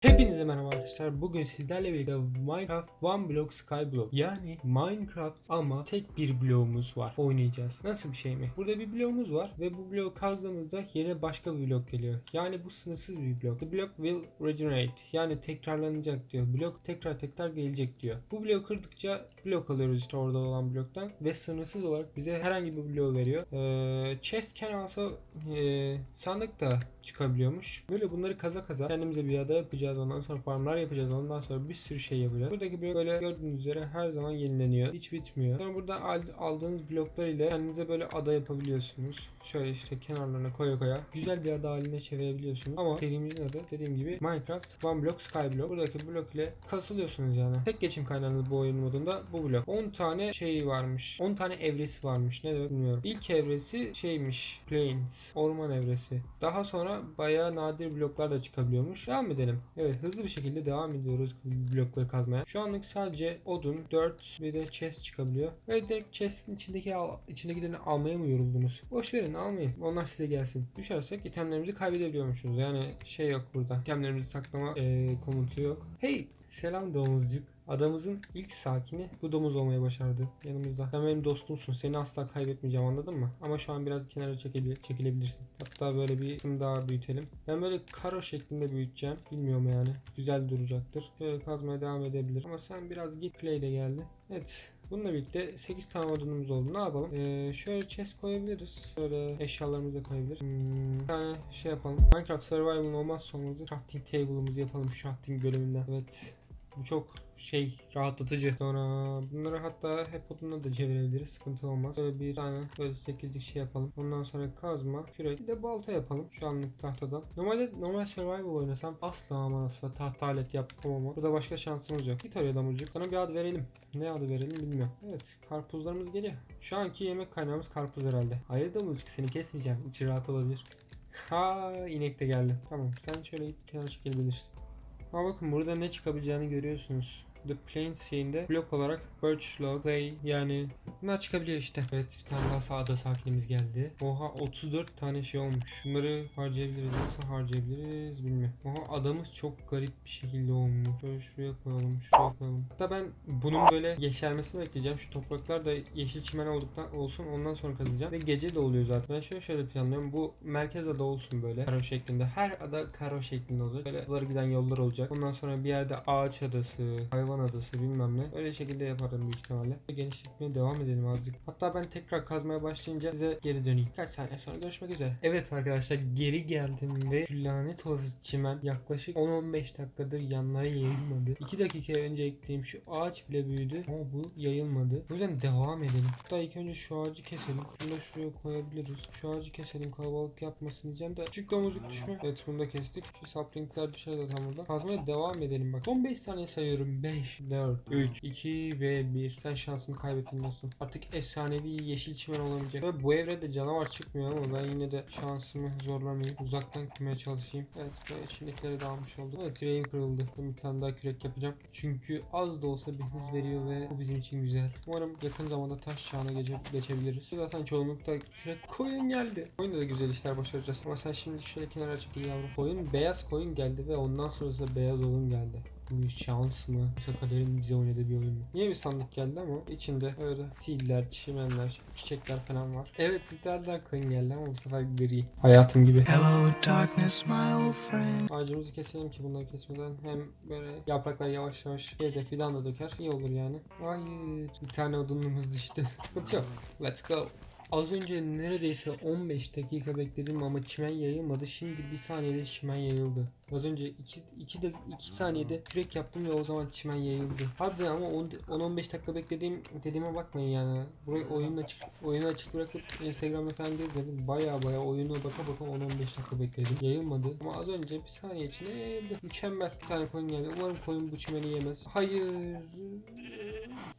Hepinize merhaba arkadaşlar. Bugün sizlerle birlikte Minecraft One Block Skyblock yani Minecraft ama tek bir bloğumuz var. Oynayacağız. Nasıl bir şey mi? Burada bir bloğumuz var ve bu bloğu kazdığımızda yerine başka bir blok geliyor. Yani bu sınırsız bir blok. The block will regenerate yani tekrarlanacak diyor. Blok tekrar tekrar gelecek diyor. Bu bloğu kırdıkça blok alıyoruz işte orada olan bloktan ve sınırsız olarak bize herhangi bir bloğu veriyor. Ee, chest can also e, sandık da çıkabiliyormuş. Böyle bunları kaza kaza kendimize bir ada yapacağız. Ondan sonra farmlar yapacağız. Ondan sonra bir sürü şey yapacağız. Buradaki blok böyle gördüğünüz üzere her zaman yenileniyor. Hiç bitmiyor. Sonra burada al- aldığınız bloklar ile kendinize böyle ada yapabiliyorsunuz. Şöyle işte kenarlarına koya koya güzel bir ada haline çevirebiliyorsunuz. Ama serimizin adı dediğim gibi Minecraft One Block Skyblock. Buradaki blok ile kasılıyorsunuz yani. Tek geçim kaynağınız bu oyun modunda bu blok. 10 tane şey varmış. 10 tane evresi varmış. Ne demek bilmiyorum. İlk evresi şeymiş. Plains. Orman evresi. Daha sonra bayağı nadir bloklar da çıkabiliyormuş. Devam edelim. Evet hızlı bir şekilde devam ediyoruz blokları kazmaya. Şu anlık sadece odun, 4 bir de chest çıkabiliyor. Ve direkt chest'in içindeki al, içindekilerini almaya mı yoruldunuz? Boş verin almayın. Onlar size gelsin. Düşersek itemlerimizi kaybedebiliyormuşuz. Yani şey yok burada. İtemlerimizi saklama eee, komutu yok. Hey selam domuzcuk. Adamızın ilk sakini bu domuz olmayı başardı yanımızda. Sen benim dostumsun. Seni asla kaybetmeyeceğim anladın mı? Ama şu an biraz kenara çekile- çekilebilirsin. Hatta böyle bir kısım daha büyütelim. Ben böyle karo şeklinde büyüteceğim. Bilmiyorum yani. Güzel duracaktır. Şöyle kazmaya devam edebilir. Ama sen biraz git play de geldi. Evet. Bununla birlikte 8 tane odunumuz oldu. Ne yapalım? Ee, şöyle chest koyabiliriz. Şöyle eşyalarımızı da koyabiliriz. Hmm, bir tane şey yapalım. Minecraft Survival'ın olmazsa olmazı crafting table'ımızı yapalım crafting bölümünden. Evet. Bu çok şey rahatlatıcı. Sonra bunları hatta hep odunla da çevirebiliriz. Sıkıntı olmaz. Böyle bir tane böyle 8'lik şey yapalım. Ondan sonra kazma, kürek bir de balta yapalım. Şu anlık tahtadan. Normalde normal survival oynasam asla ama asla tahta alet yapmam ama burada başka şansımız yok. Git oraya damızcık. Sana bir ad verelim. Ne adı verelim bilmiyorum. Evet karpuzlarımız geliyor. Şu anki yemek kaynağımız karpuz herhalde. Hayır damızcık seni kesmeyeceğim. İçi rahat olabilir. Ha inek de geldi. Tamam sen şöyle git kenara çekilebilirsin. Ama bakın burada ne çıkabileceğini görüyorsunuz. The Plains şeyinde blok olarak Birch Log, Clay yani bunlar çıkabiliyor işte. Evet bir tane daha sağda sakinimiz geldi. Oha 34 tane şey olmuş. Bunları harcayabiliriz. Nasıl harcayabiliriz bilmiyorum. Oha adamız çok garip bir şekilde olmuş. Şöyle şuraya koyalım, şuraya koyalım. Hatta ben bunun böyle yeşermesini bekleyeceğim. Şu topraklar da yeşil çimen olduktan olsun ondan sonra kazacağım. Ve gece de oluyor zaten. Ben şöyle şöyle planlıyorum. Bu merkez ada olsun böyle. Karo şeklinde. Her ada karo şeklinde olacak. Böyle giden yollar olacak. Ondan sonra bir yerde ağaç adası, hayvan adası bilmem ne. Öyle şekilde yaparım büyük ihtimalle. Genişletmeye devam edelim azıcık. Hatta ben tekrar kazmaya başlayınca size geri döneyim. Kaç saniye sonra görüşmek üzere. Evet arkadaşlar geri geldim ve şu lanet olası çimen yaklaşık 10-15 dakikadır yanlara yayılmadı. 2 dakika önce eklediğim şu ağaç bile büyüdü ama bu yayılmadı. O yüzden devam edelim. Hatta ilk önce şu ağacı keselim. Şunu da şuraya koyabiliriz. Şu ağacı keselim kalabalık yapmasın diyeceğim de küçük domuzluk düşme. Evet bunu da kestik. Şu saplingler düşer tam burada. Kazmaya devam edelim bak. Son 5 saniye sayıyorum. 5, 4, 3, 2 ve 1. Sen şansını kaybettin. Artık efsanevi yeşil çimen olamayacak. Ve bu evrede canavar çıkmıyor ama ben yine de şansımı zorlamayayım. Uzaktan kırmaya çalışayım. Evet ve içindekileri de almış olduk. Evet küreğim kırıldı. Bir tane daha kürek yapacağım. Çünkü az da olsa bir hız veriyor ve bu bizim için güzel. Umarım yakın zamanda taş çağına geçe geçebiliriz. Zaten çoğunlukta kürek koyun geldi. Oyunda da güzel işler başaracağız. Ama sen şimdi şöyle kenara çekil yavrum. Koyun beyaz koyun geldi ve ondan sonrası beyaz odun geldi. Bu bir şans mı? Yoksa kaderin bize oynadığı bir oyun mu? Niye bir sandık geldi ama içinde öyle tiller, çimenler, çiçekler falan var. Evet bir tane daha koyun geldi ama bu sefer gri. Hayatım gibi. Hello, darkness, my old friend. Ağacımızı keselim ki bunları kesmeden hem böyle yapraklar yavaş yavaş yerde fidan da döker. İyi olur yani. Hayır. Bir tane odunumuz düştü. Sıkıntı yok. Let's go. Az önce neredeyse 15 dakika bekledim ama çimen yayılmadı. Şimdi bir saniyede çimen yayıldı. Az önce 2 2 de 2 saniyede kürek yaptım ve o zaman çimen yayıldı. Harbiden ama 10-15 dakika beklediğim dediğime bakmayın yani. Burayı oyunu açık oyunu açık bırakıp Instagram'da falan gezdim. Baya baya oyunu baka baka 10-15 dakika bekledim. Yayılmadı. Ama az önce bir saniye içinde yayıldı. Mükemmel. Bir tane koyun geldi. Umarım koyun bu çimeni yemez. Hayır.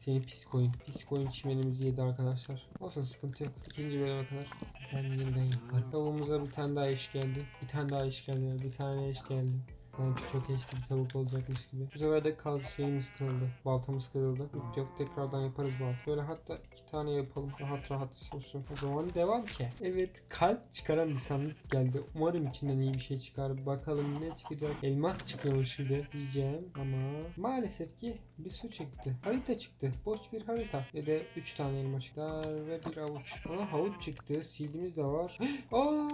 Seni pis koyun. Pis koyun çimenimizi yedi arkadaşlar. Olsun sıkıntı yok. İkinci bölüme kadar ben yeniden yaparım. Tavuğumuza bir tane daha iş geldi. Bir tane daha iş geldi. Bir tane iş geldi. Sanki çok eşli bir tavuk olacakmış gibi. Bu sefer de kaz şeyimiz kırıldı. Baltamız kırıldı. Yok yok tekrardan yaparız balta. Böyle hatta iki tane yapalım. Rahat rahat olsun. O zaman devam ki. Evet kalp çıkaran bir sandık geldi. Umarım içinden iyi bir şey çıkar. Bakalım ne çıkacak. Elmas çıkıyormuş şurada diyeceğim. Ama maalesef ki bir su çıktı. Harita çıktı. Boş bir harita. Ve de 3 tane elma çıktı. Ve bir avuç. Aa havuç çıktı. Seedimiz de var. Aa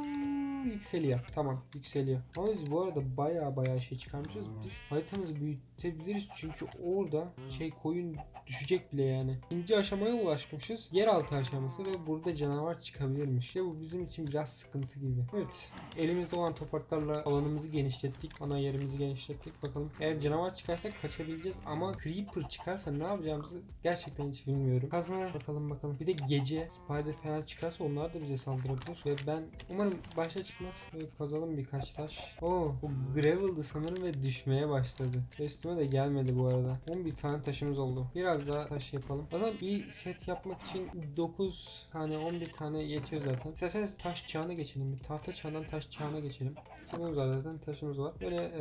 yükseliyor. Tamam yükseliyor. Ama biz bu arada baya baya şey çıkarmışız. Biz haritamızı büyütebiliriz çünkü orada şey koyun düşecek bile yani. İkinci aşamaya ulaşmışız. Yeraltı aşaması ve burada canavar çıkabilirmiş. İşte bu bizim için biraz sıkıntı gibi. Evet. Elimizde olan topraklarla alanımızı genişlettik. Ana yerimizi genişlettik. Bakalım. Eğer canavar çıkarsa kaçabileceğiz ama Creeper çıkarsa ne yapacağımızı gerçekten hiç bilmiyorum. Kazmaya bakalım bakalım. Bir de gece Spider falan çıkarsa onlar da bize saldırabilir. Ve ben umarım başta çıkmaz. Ve kazalım birkaç taş. Oo, bu gravel'dı sanırım ve düşmeye başladı. Ve Üstüme de gelmedi bu arada. 11 tane taşımız oldu. Biraz daha taş yapalım. Zaten bir set yapmak için 9 tane 11 tane yetiyor zaten. İsterseniz taş çağına geçelim. Bir tahta çağından taş çağına geçelim. Taşımız var zaten taşımız var. Böyle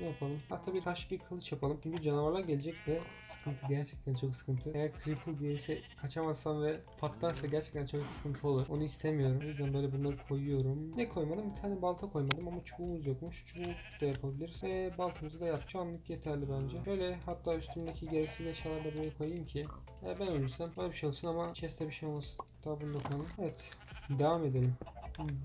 ne yapalım? Hatta bir taş bir kılıç yapalım. Çünkü canavarlar gelecek ve sıkıntı gerçekten çok sıkıntı. Eğer creeper gelirse kaçamazsam ve patlarsa gerçekten çok sıkıntı olur. Onu istemiyorum. O yüzden böyle bunları koyuyorum. Ne koymadım? Bir tane balta koymadım ama çubuğumuz yokmuş. Çubuk da yapabiliriz. Ve baltamızı da yap. Şu anlık yeterli bence. Şöyle hatta üstümdeki gereksiz eşyaları da buraya koyayım ki e, ben ölürsem böyle bir şey olsun ama chest'te bir şey olmasın. Daha bunu da koyalım. Evet. Devam edelim.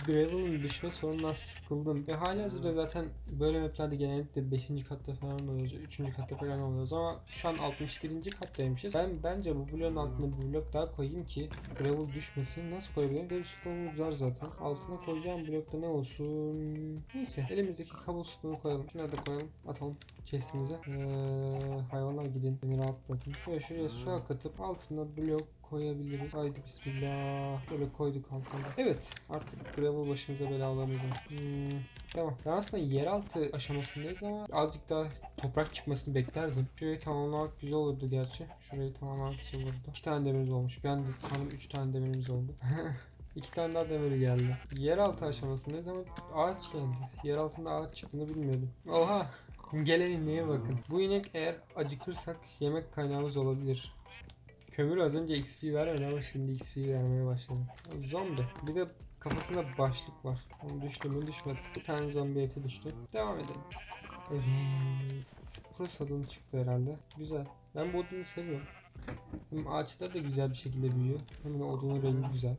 Gravel'ın düşme sorunundan sıkıldım. Ve hali hazırda zaten böyle maplerde genellikle 5. katta falan oluyoruz. 3. katta falan oluyoruz ama şu an 61. kattaymışız. Ben bence bu bloğun altına bir blok daha koyayım ki gravel düşmesin. Nasıl koyabilirim? Stone'um var zaten. Altına koyacağım blokta ne olsun? Neyse elimizdeki kablostone'u koyalım. Şunları da koyalım. Atalım chest'imize. Ee, hayvanlar gidin. Beni rahat bırakın. Böyle şuraya su akıtıp altına blok koyabiliriz. Haydi bismillah. Böyle koyduk altına. Evet artık gravel başımıza bela olamayacak. Hmm, tamam. Ben aslında yeraltı aşamasındayız ama azıcık daha toprak çıkmasını beklerdim. Şurayı tamamlamak güzel olurdu gerçi. Şurayı tamamlamak güzel olurdu. İki tane demirimiz olmuş. Ben de sanırım üç tane demirimiz oldu. İki tane daha demir geldi. Yeraltı aşamasındayız ama ağaç geldi. Yer altında ağaç çıktığını bilmiyordum. Oha! Gelen ineğe bakın. Bu inek eğer acıkırsak yemek kaynağımız olabilir. Kömür az önce XP vermedi ama şimdi XP vermeye başladı. Zombi. Bir de kafasında başlık var. Onu düştü mü düşmedi. Bir tane zombi eti düştü. Devam edelim. Evet. Spruce odunu çıktı herhalde. Güzel. Ben bu odunu seviyorum. Hem ağaçlar da güzel bir şekilde büyüyor. Hem de odunun rengi güzel.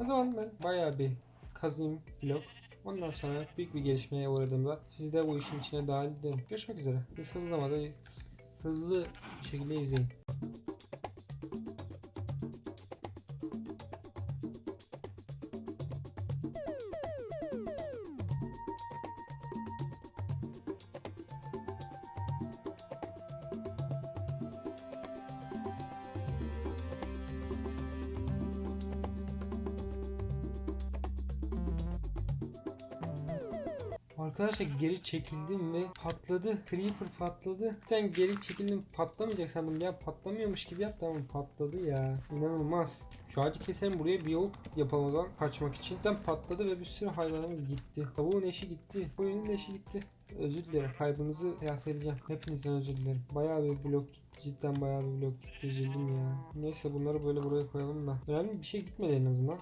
O zaman ben bayağı bir kazayım blok. Ondan sonra büyük bir gelişmeye uğradığımda sizi de bu işin içine dahil ederim. Görüşmek üzere. Biz hızlı bir şekilde izleyin. Arkadaşlar geri çekildim ve patladı. Creeper patladı. Ben geri çekildim patlamayacak sandım ya patlamıyormuş gibi yaptı ama patladı ya. İnanılmaz. Şu ağacı keselim buraya bir yol yapalım o zaman kaçmak için. Cidden patladı ve bir sürü hayvanımız gitti. Tavuğun eşi gitti. Koyunun eşi gitti. Özür dilerim. Kaybınızı telafi edeceğim. Hepinizden özür dilerim. Bayağı bir blok gitti. Cidden bayağı bir blok gitti. Üzüldüm ya. Neyse bunları böyle buraya koyalım da. Önemli bir şey gitmedi en azından.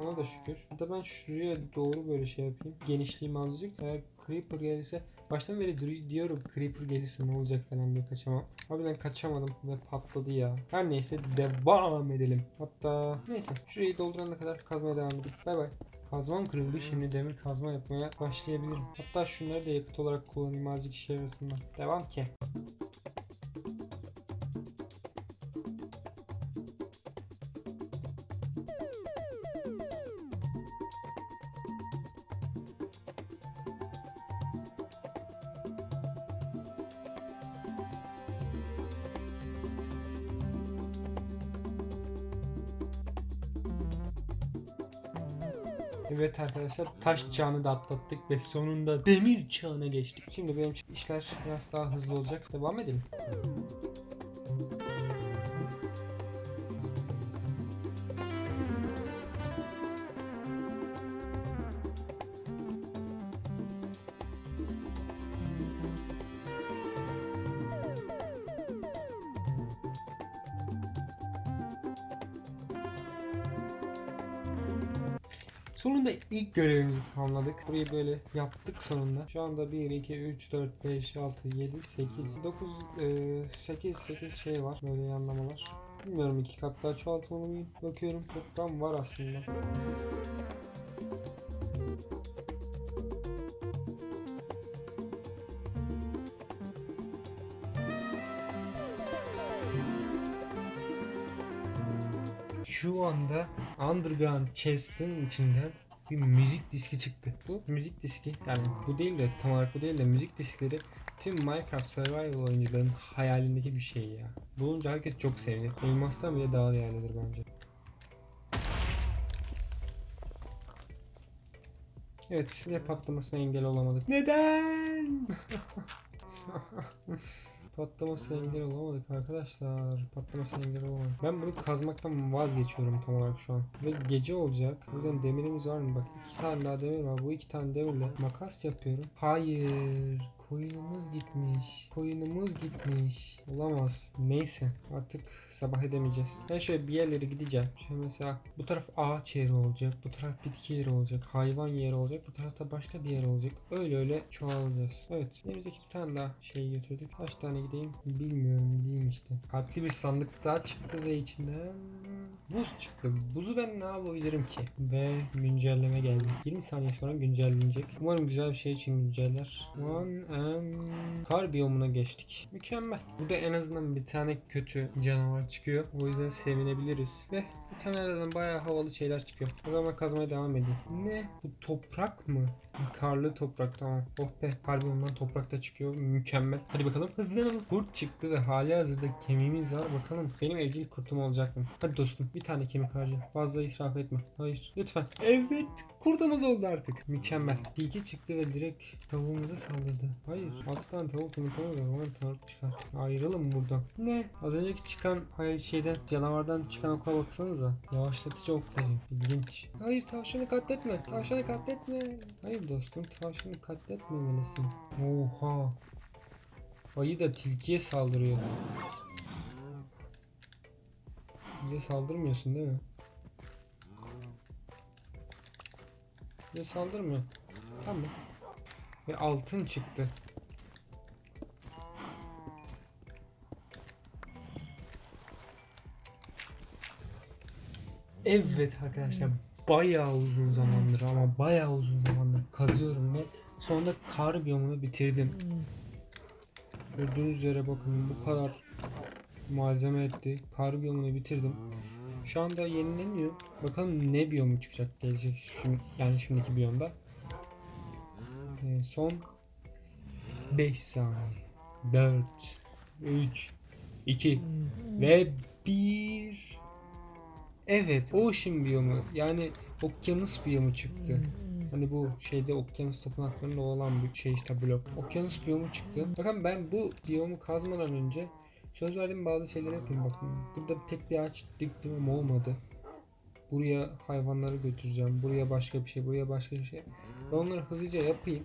Ona da şükür. Hatta ben şuraya doğru böyle şey yapayım. Genişliğim azıcık. Eğer Creeper gelirse baştan beri diyorum Creeper gelirse ne olacak falan diye kaçamam. Harbiden kaçamadım ve patladı ya. Her neyse devam edelim. Hatta neyse şurayı doldurana kadar kazmaya devam edelim. Bay bay. Kazmam kırıldı şimdi demir kazma yapmaya başlayabilirim. Hatta şunları da yakıt olarak kullanayım azıcık işe arasında. Devam ki. Evet arkadaşlar taş çağını da atlattık ve sonunda demir çağına geçtik. Şimdi benim işler biraz daha hızlı olacak. Devam edelim. Sonunda ilk görevimizi tamamladık. Burayı böyle yaptık sonunda. Şu anda 1, 2, 3, 4, 5, 6, 7, 8, 9, 8, 8 şey var. Böyle yanlamalar. Bilmiyorum iki kat daha çoğaltmalı mıyım? Bakıyorum. Toplam var aslında. Şu anda Underground Chest'in içinden bir müzik diski çıktı. Bu müzik diski yani bu değil de tam olarak bu değil de müzik diskleri tüm Minecraft Survival oyuncuların hayalindeki bir şey ya. Bulunca herkes çok sevinir. Elmastan bile daha değerlidir bence. Evet yine patlamasına engel olamadık. Neden? Patlamasına engel olamadık arkadaşlar. Patlamasına engel olamadık. Ben bunu kazmaktan vazgeçiyorum tam olarak şu an. Ve gece olacak. Buradan demirimiz var mı? Bak iki tane daha demir var. Bu iki tane demirle makas yapıyorum. Hayır. Koyunumuz gitmiş. Koyunumuz gitmiş. Olamaz. Neyse. Artık sabah edemeyeceğiz. Ben şöyle bir yerlere gideceğim. Şöyle mesela bu taraf ağaç yeri olacak. Bu taraf bitki yeri olacak. Hayvan yeri olacak. Bu tarafta başka bir yer olacak. Öyle öyle çoğalacağız. Evet. Elimizdeki bir tane daha şey götürdük. Kaç tane gideyim? Bilmiyorum. Gideyim işte. Kalpli bir sandık daha çıktı ve içinden buz çıktı. Buzu ben ne yapabilirim ki? Ve güncelleme geldi. 20 saniye sonra güncellenecek. Umarım güzel bir şey için günceller. One and kar biyomuna geçtik. Mükemmel. Burada en azından bir tane kötü canavar çıkıyor. O yüzden sevinebiliriz. Ve bir tane de bayağı havalı şeyler çıkıyor. O zaman kazmaya devam edeyim. Ne? Bu toprak mı? Karlı toprak tamam. Oh be harbi ondan toprak da çıkıyor. Mükemmel. Hadi bakalım. Hızlanalım. Kurt çıktı ve hali hazırda kemiğimiz var. Bakalım benim evcil kurtum olacak mı? Hadi dostum bir tane kemik harca. Fazla israf etme. Hayır. Lütfen. Evet. Kurtumuz oldu artık. Mükemmel. Tilki çıktı ve direkt tavuğumuza saldırdı. Hayır. 6 tane tavuk yumurtamız var. Umarım tavuk çıkar. Ayrılalım buradan. Ne? Az önceki çıkan hayır şeyden canavardan çıkan oka baksanıza. Yavaşlatıcı ok. İlginç. Hayır tavşanı katletme. Tavşanı katletme. Hayır dostum tavşanı katletmemelisin. Oha. Ayı da tilkiye saldırıyor. Bize saldırmıyorsun değil mi? Bize saldırmıyor. Tamam. Ve altın çıktı. Evet arkadaşlar bayağı uzun zamandır ama bayağı uzun zamandır kazıyorum ve sonunda kar biyomunu bitirdim. Gördüğünüz üzere bakın bu kadar malzeme etti. Kar biyomunu bitirdim. Şu anda yenileniyor. Bakalım ne biyomu çıkacak gelecek şimdi, yani şimdiki biyomda. Son 5 saniye. 4 3 2 ve 1 Evet, Ocean biyomu yani okyanus biyomu çıktı. Hani bu şeyde okyanus tapınaklarında olan bir şey işte blok. Okyanus biyomu çıktı. Bakın ben bu biyomu kazmadan önce söz verdiğim bazı şeyler yapayım bakın. Burada tek bir ağaç diktim ama olmadı. Buraya hayvanları götüreceğim. Buraya başka bir şey, buraya başka bir şey. Ben onları hızlıca yapayım.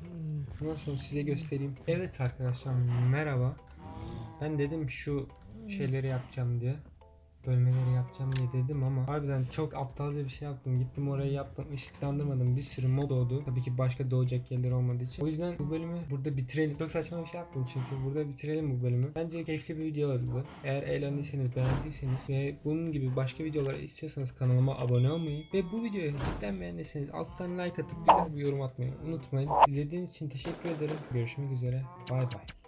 Ondan sonra size göstereyim. Evet arkadaşlar merhaba. Ben dedim şu şeyleri yapacağım diye. Bölmeleri yapacağım diye dedim ama harbiden çok aptalca bir şey yaptım. Gittim orayı yaptım. ışıklandırmadım. Bir sürü mod oldu. Tabii ki başka doğacak yerler olmadığı için. O yüzden bu bölümü burada bitirelim. Çok saçma bir şey yaptım çünkü. Burada bitirelim bu bölümü. Bence keyifli bir video oldu. Eğer eğlendiyseniz, beğendiyseniz ve bunun gibi başka videolar istiyorsanız kanalıma abone olmayı ve bu videoyu cidden beğendiyseniz alttan like atıp güzel bir yorum atmayı unutmayın. İzlediğiniz için teşekkür ederim. Görüşmek üzere. Bay bay.